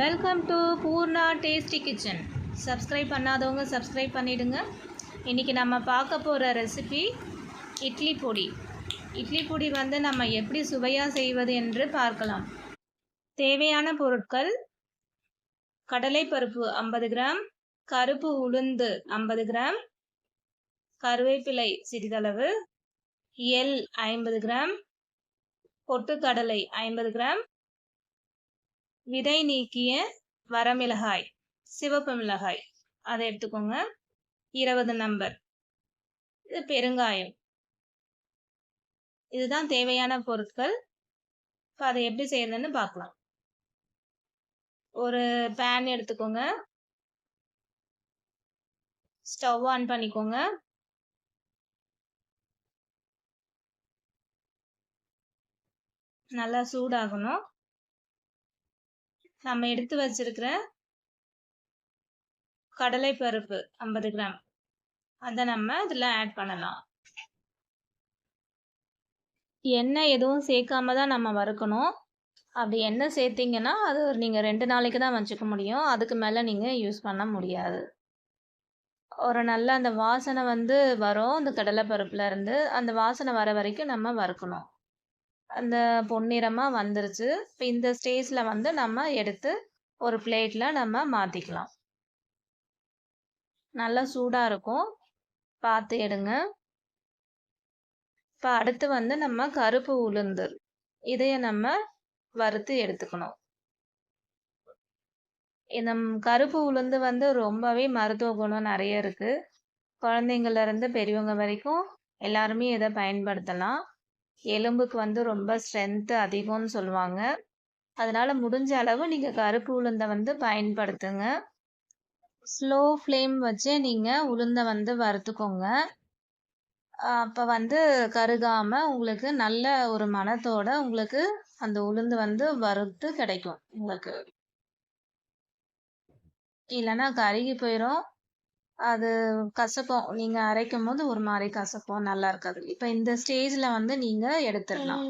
Welcome to Poorna tasty kitchen subscribe பண்ணாதவங்க subscribe பண்ணிவிடுங்க இன்றைக்கி நம்ம பார்க்க போகிற ரெசிபி இட்லி பொடி. இட்லி பொடி வந்து நம்ம எப்படி சுவையாக செய்வது என்று பார்க்கலாம். தேவையான பொருட்கள் கடலைப்பருப்பு ஐம்பது கிராம் கருப்பு உளுந்து ஐம்பது கிராம் கருவேப்பிலை சிறிதளவு எல் ஐம்பது கிராம் பொட்டுக்கடலை ஐம்பது கிராம் விதை நீக்கிய வரமிளகாய் சிவப்பு மிளகாய். அதை எடுத்துக்கோங்க. இருபது நம்பர். இது பெருங்காயம். இதுதான் தேவையான பொருட்கள். இப்போ அதை எப்படி செய்யறதுன்னு பார்க்கலாம். ஒரு பேன் எடுத்துக்கோங்க. ஸ்டவ் ஆன் பண்ணிக்கோங்க. நல்லா சூடாகணும். நம்ம எடுத்து வச்சிருக்கிற கடலை பருப்பு ஐம்பது கிராம். அதை நம்ம இதில் ஆட் பண்ணலாம். எண்ணெய் எதுவும் சேர்க்காம தான் நம்ம வறுக்கணும். அப்படி எண்ணெய் சேர்த்திங்கன்னா அது நீங்கள் ரெண்டு நாளைக்கு தான் வச்சுக்க முடியும். அதுக்கு மேலே நீங்கள் யூஸ் பண்ண முடியாது. ஒரு நல்ல அந்த வாசனை வந்து வரும் அந்த கடலை பருப்புல இருந்து. அந்த வாசனை வர வரைக்கும் நம்ம வறுக்கணும். அந்த பொன்னிறமாக வந்துருச்சு. இப்போ இந்த ஸ்டேஜில் வந்து நம்ம எடுத்து ஒரு பிளேட்டில் நம்ம மாற்றிக்கலாம் நல்லா சூடாக இருக்கும். பார்த்து எடுங்க. இப்போ அடுத்து வந்து நம்ம கருப்பு உளுந்து இதைய நம்ம வறுத்து எடுத்துக்கணும். இந்த கருப்பு உளுந்து வந்து ரொம்பவே மருத்துவ குணம் நிறைய இருக்குது குழந்தைங்கள்லேருந்து பெரியவங்க வரைக்கும் எல்லாருமே இதை பயன்படுத்தலாம். எலும்புக்கு வந்து ரொம்ப ஸ்ட்ரென்த்து அதிகம்னு சொல்லுவாங்க. அதனால் முடிஞ்ச அளவு நீங்கள் கருப்பு உளுந்தை வந்து பயன்படுத்துங்க. ஸ்லோ ஃப்ளேம் வச்சு நீங்கள் உளுந்தை வந்து வறுத்துக்கோங்க. அப்போ வந்து கருகாமல் உங்களுக்கு நல்ல ஒரு மனத்தோட உங்களுக்கு அந்த உளுந்து வந்து வறுத்து கிடைக்கும் உங்களுக்கு. இல்லைன்னா கருகி போயிடும் அது கசக்கும் நீங்கள் அரைக்கும் போது ஒரு மாதிரி கசக்கும் நல்லா இருக்காது. இப்போ இந்த ஸ்டேஜில் வந்து நீங்கள் எடுத்துடலாம்.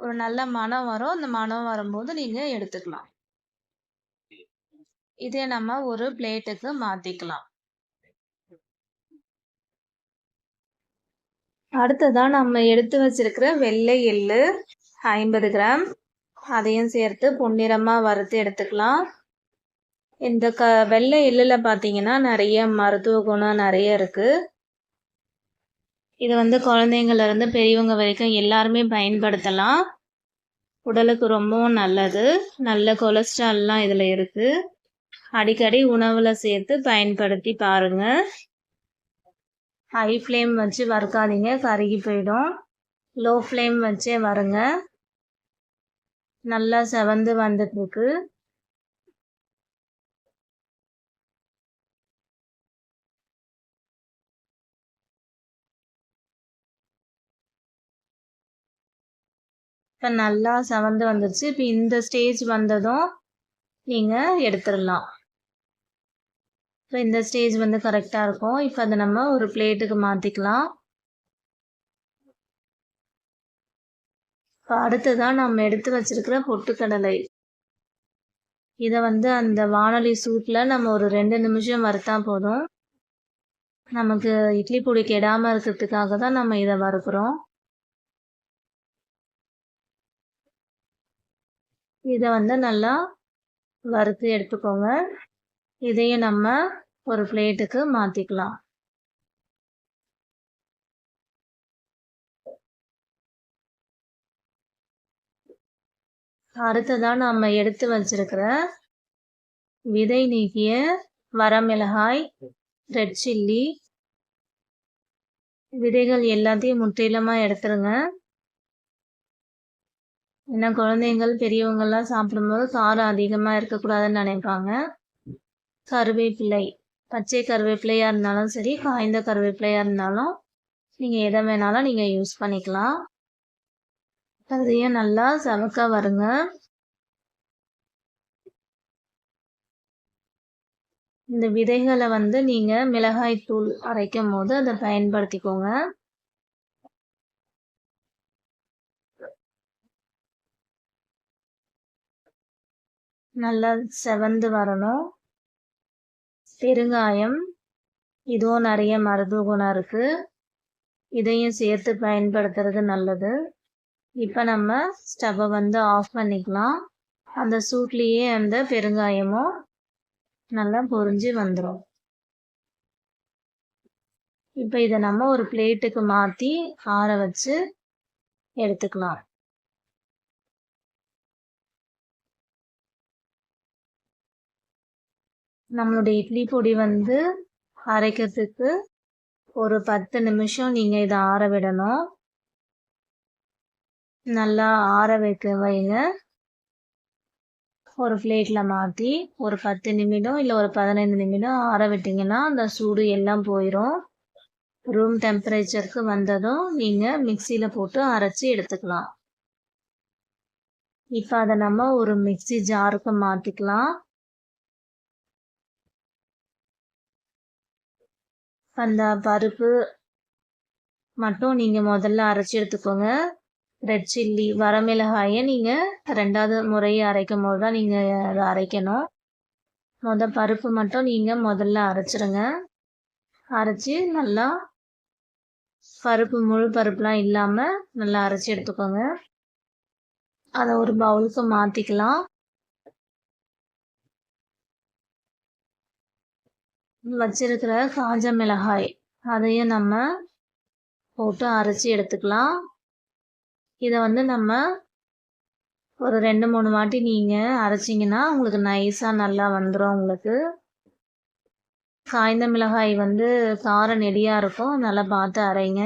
ஒரு நல்ல மனம் வரும். அந்த மனம் வரும்போது நீங்கள் எடுத்துக்கலாம். இதே நம்ம ஒரு பிளேட்டுக்கு மாற்றிக்கலாம் அடுத்ததான் நம்ம எடுத்து வச்சிருக்கிற வெள்ளை எள்ளு ஐம்பது கிராம். அதையும் சேர்த்து பொன்னிறமாக வறுத்து எடுத்துக்கலாம். இந்த க வெள்ளை எள்ளில் பார்த்தீங்கன்னா நிறைய மருத்துவ குணம் நிறைய இருக்குது இது வந்து குழந்தைங்கள்லேருந்து பெரியவங்க வரைக்கும் எல்லாருமே பயன்படுத்தலாம். உடலுக்கு ரொம்பவும் நல்லது. நல்ல கொலஸ்ட்ரால்லாம் இதில் இருக்குது அடிக்கடி உணவில் சேர்த்து பயன்படுத்தி பாருங்கள் ஹை ஃப்ளேம் வச்சு வறுக்காதீங்க. கருகி போயிடும். லோ ஃப்ளேம் வச்சே வருங்க. நல்லா செவந்து வந்துட்டுருக்கு இப்போ நல்லா செவந்து வந்துருச்சு. இப்போ இந்த ஸ்டேஜ் வந்ததும் நீங்கள் எடுத்துடலாம். இப்போ இந்த ஸ்டேஜ் வந்து கரெக்டாக இருக்கும். இப்போ அதை நம்ம ஒரு பிளேட்டுக்கு மாற்றிக்கலாம் இப்போ அடுத்ததான் நம்ம எடுத்து வச்சிருக்கிற பொட்டுக்கடலை. இதை வந்து அந்த வானொலி சூட்டில் நம்ம ஒரு ரெண்டு நிமிஷம் வறுத்தா போதும். நமக்கு இட்லி பொடி கெடாமல் இருக்கிறதுக்காக தான் நம்ம இதை வறுக்கிறோம். இதை வந்து நல்லா வறுத்து எடுத்துக்கோங்க. இதையும் நம்ம ஒரு பிளேட்டுக்கு மாற்றிக்கலாம் அடுத்ததாக நம்ம எடுத்து வச்சிருக்கிற விதை நீக்கிய வரமிளகாய் ரெட் சில்லி விதைகள் எல்லாத்தையும் முற்றிலுமாக எடுத்துருங்க. ஏன்னா குழந்தைங்கள் பெரியவங்கள்லாம் சாப்பிடும்போது காரம் அதிகமாக இருக்கக்கூடாதுன்னு நினைப்பாங்க. கருவேப்பிலை பச்சை கருவேப்பிலையாக இருந்தாலும் சரி காய்ந்த கருவேப்பிலையாக இருந்தாலும் நீங்கள் எதை வேணாலும் நீங்கள் யூஸ் பண்ணிக்கலாம். அதையும் நல்லா சவக்க வருங்க. இந்த விதைகளை வந்து நீங்கள் மிளகாய் தூள் அரைக்கும் போது அதை பயன்படுத்திக்கோங்க. நல்லா செவந்து வரணும். பெருங்காயம். இதுவும் நிறைய மருத்துவ குணம் இருக்குது இதையும் சேர்த்து பயன்படுத்துறது நல்லது. இப்போ நம்ம ஸ்டவ்வை வந்து ஆஃப் பண்ணிக்கலாம். அந்த சூட்லேயே அந்த பெருங்காயமும் நல்லா பொரிஞ்சு வந்துடும் இப்போ இதை நம்ம ஒரு பிளேட்டுக்கு மாற்றி ஆற வச்சு எடுத்துக்கலாம். நம்மளுடைய இட்லி பொடி வந்து அரைக்கிறதுக்கு ஒரு பத்து நிமிஷம் நீங்கள் இதை ஆற விடணும். நல்லா ஆற வைக்க வைங்க. ஒரு பிளேட்டில் மாற்றி ஒரு பத்து நிமிடம் இல்லை ஒரு பதினைந்து நிமிடம் ஆற விட்டிங்கன்னா அந்த சூடு எல்லாம் போயிடும் ரூம் டெம்பரேச்சருக்கு வந்ததும் நீங்கள் மிக்சியில் போட்டு அரைச்சி எடுத்துக்கலாம். இப்போ அதை நம்ம ஒரு மிக்சி ஜாருக்கு மாற்றிக்கலாம் அந்த பருப்பு மட்டும் நீங்கள் முதல்ல அரைச்சி எடுத்துக்கோங்க. ரெட் சில்லி வரமிளகாயை நீங்கள் ரெண்டாவது முறையை அரைக்கும் போது தான் நீங்கள் அதை அரைக்கணும். முத பருப்பு மட்டும் நீங்கள் முதல்ல அரைச்சிருங்க. அரைச்சி நல்லா பருப்பு முழு பருப்புலாம் இல்லாமல் நல்லா அரைச்சி எடுத்துக்கோங்க. அதை ஒரு பவுலுக்கு மாற்றிக்கலாம் வச்சிருக்கிற காஞ்ச மிளகாய் அதையும் நம்ம போட்டு அரைச்சி எடுத்துக்கலாம். இதை வந்து நம்ம ஒரு ரெண்டு மூணு வாட்டி நீங்கள் அரைச்சிங்கன்னா உங்களுக்கு நைஸாக நல்லா வந்துடும் உங்களுக்கு. காய்ந்த மிளகாய் வந்து காரம் நெடியாக இருக்கும். நல்லா பார்த்து அரைங்க.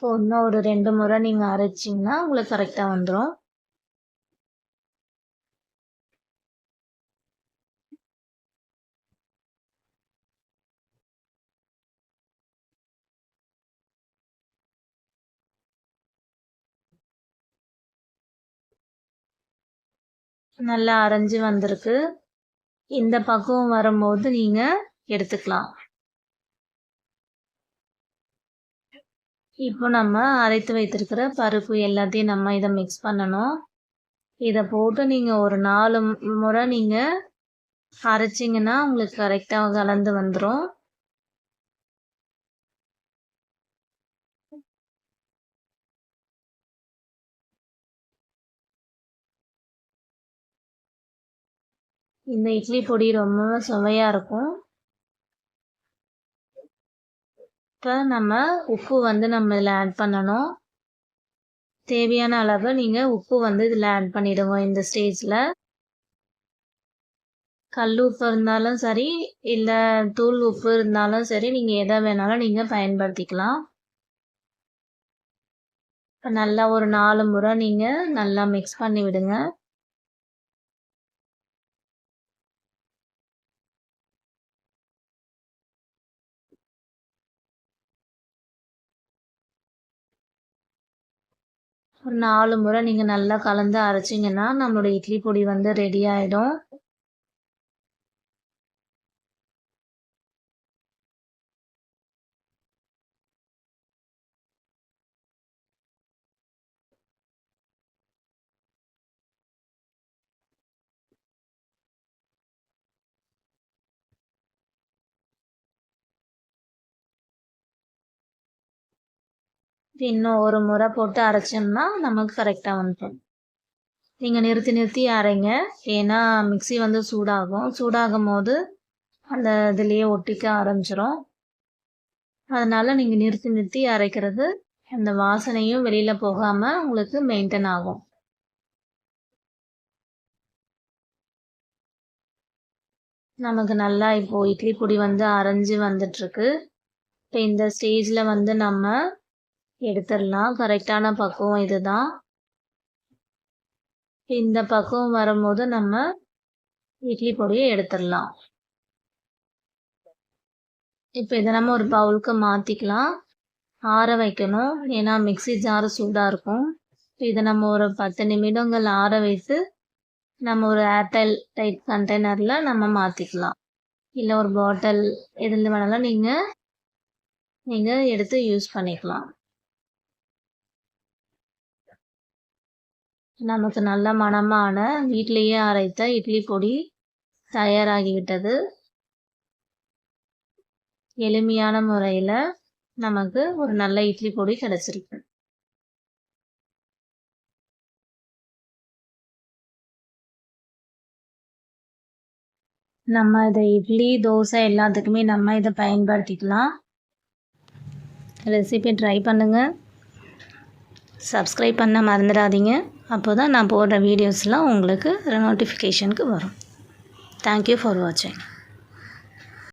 இப்போ இன்னும் ஒரு ரெண்டு முறை நீங்கள் அரைச்சிங்கன்னா உங்களுக்கு கரெக்டாக வந்துடும் நல்லா அரைஞ்சு வந்திருக்கு. இந்த பக்குவம் வரும்போது நீங்கள் எடுத்துக்கலாம். இப்போ நம்ம அரைத்து வைத்திருக்கிற பருப்பு எல்லாத்தையும் நம்ம இதை மிக்ஸ் பண்ணணும். இதை போட்டு நீங்கள் ஒரு நாலு முறை நீங்கள் அரைச்சிங்கன்னா உங்களுக்கு கரெக்டாக கலந்து வந்துடும் இந்த இட்லி பொடி ரொம்ப சுவையாக இருக்கும். இப்போ நம்ம உப்பு வந்து நம்ம இதில் ஆட் பண்ணணும். தேவையான அளவு நீங்கள் உப்பு வந்து இதில் ஆட் பண்ணிவிடுங்க இந்த ஸ்டேஜில் கல் உப்பு இருந்தாலும் சரி இல்லை தூள் உப்பு இருந்தாலும் சரி நீங்கள் எதை வேணாலும் நீங்கள் பயன்படுத்திக்கலாம். இப்போ நல்லா ஒரு நாலு முறை நீங்கள் நல்லா மிக்ஸ் பண்ணி விடுங்க ஒரு நாலு முறை நீங்கள் நல்லா கலந்து அரைச்சிங்கன்னா நம்மளோட இட்லி பொடி வந்து ரெடி ஆகிடும் இன்னும் ஒரு முறை போட்டு அரைச்சோம்னா நமக்கு கரெக்டாக வந்துடும். நீங்கள் நிறுத்தி நிறுத்தி அரைங்க. ஏன்னா மிக்சி வந்து சூடாகும். சூடாகும் போது அந்த இதுலேயே ஒட்டிக்க ஆரம்பிச்சிடும் அதனால் நீங்கள் நிறுத்தி நிறுத்தி அரைக்கிறது அந்த வாசனையும் வெளியில் போகாமல் உங்களுக்கு மெயின்டைன் ஆகும். நமக்கு நல்லா இப்போது இட்லி பொடி வந்து அரைஞ்சி வந்துட்டுருக்கு. இப்போ இந்த ஸ்டேஜில் வந்து நம்ம எடுத்துடலாம். கரெக்டான பக்குவம் இதுதான். இந்த பக்குவம் வரும்போது நம்ம இட்லி பொடியை எடுத்துடலாம். இப்போ இதை நம்ம ஒரு பவுலுக்கு மாற்றிக்கலாம் ஆற வைக்கணும். ஏன்னா மிக்ஸி ஜாரு சூடாக இருக்கும். இதை நம்ம ஒரு பத்து நிமிடங்கள் ஆற வைத்து நம்ம ஒரு ஏர்டெல் டைட் கண்டெய்னரில் நம்ம மாற்றிக்கலாம் இல்லை ஒரு பாட்டில் எதில் வேணாலும் நீங்கள் நீங்கள் எடுத்து யூஸ் பண்ணிக்கலாம். நமக்கு நல்ல மணமான வீட்டிலேயே அரைத்த இட்லி பொடி தயாராகிவிட்டது. எளிமையான முறையில் நமக்கு ஒரு நல்ல இட்லி பொடி கிடச்சிருக்கு. நம்ம இதை இட்லி தோசை எல்லாத்துக்குமே நம்ம இதை பயன்படுத்திக்கலாம். ரெசிபி ட்ரை பண்ணுங்கள் சப்ஸ்கிரைப் பண்ண மறந்துடாதீங்க. அப்போ தான் நான் போடுற வீடியோஸ்லாம் உங்களுக்கு நோட்டிஃபிகேஷனுக்கு வரும். தேங்க்யூ ஃபார் வாட்சிங்